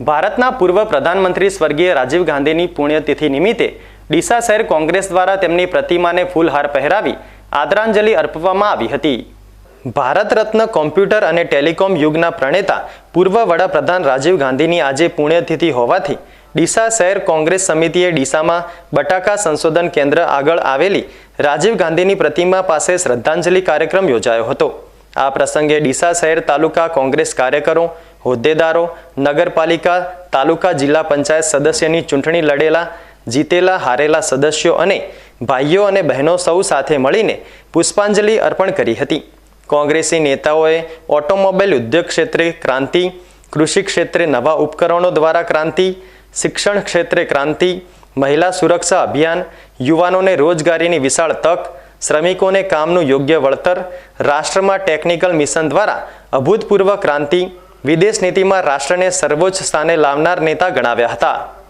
ભારતના પૂર્વ પ્રધાનમંત્રી સ્વર્ગીય રાજીવ ગાંધીની પુણ્યતિથિ નિમિત્તે ડીસા શહેર કોંગ્રેસ દ્વારા તેમની પ્રતિમાને ફૂલહાર પહેરાવી આદરાંજલિ અર્પવામાં આવી હતી. ભારત રત્ન કોમ્પ્યુટર અને ટેલિકોમ યુગના પ્રણેતા પૂર્વ વડાપ્રધાન રાજીવ ગાંધીની આજે પુણ્યતિથિ હોવાથી ડીસા શહેર કોંગ્રેસ સમિતિએ ડીસામાં બટાકા સંશોધન કેન્દ્ર આગળ આવેલી રાજીવ ગાંધીની પ્રતિમા પાસે શ્રદ્ધાંજલિ કાર્યક્રમ યોજાયો હતો. આ પ્રસંગે ડીસા શહેર તાલુકા કોંગ્રેસ કાર્યકરો હોદ્દેદારો, નગરપાલિકા, તાલુકા જિલ્લા પંચાયત સદસ્યની ચૂંટણી લડેલા, જીતેલા, હારેલા સદસ્યો અને ભાઈઓ અને બહેનો સૌ સાથે મળીને પુષ્પાંજલિ અર્પણ કરી હતી. કોંગ્રેસી નેતાઓએ ઓટોમોબાઈલ ઉદ્યોગ ક્ષેત્રે ક્રાંતિ, કૃષિ ક્ષેત્રે નવા ઉપકરણો દ્વારા ક્રાંતિ, શિક્ષણ ક્ષેત્રે ક્રાંતિ, મહિલા સુરક્ષા અભિયાન, યુવાનોને રોજગારીની વિશાળ તક, શ્રમિકોને કામનું યોગ્ય વળતર, રાષ્ટ્રમાં ટેકનિકલ મિશન દ્વારા અભૂતપૂર્વ ક્રાંતિ વિદેશ નીતિમાં રાષ્ટ્રને સર્વોચ્ચ સ્થાને લાવનાર નેતા ગણાવ્યા હતા.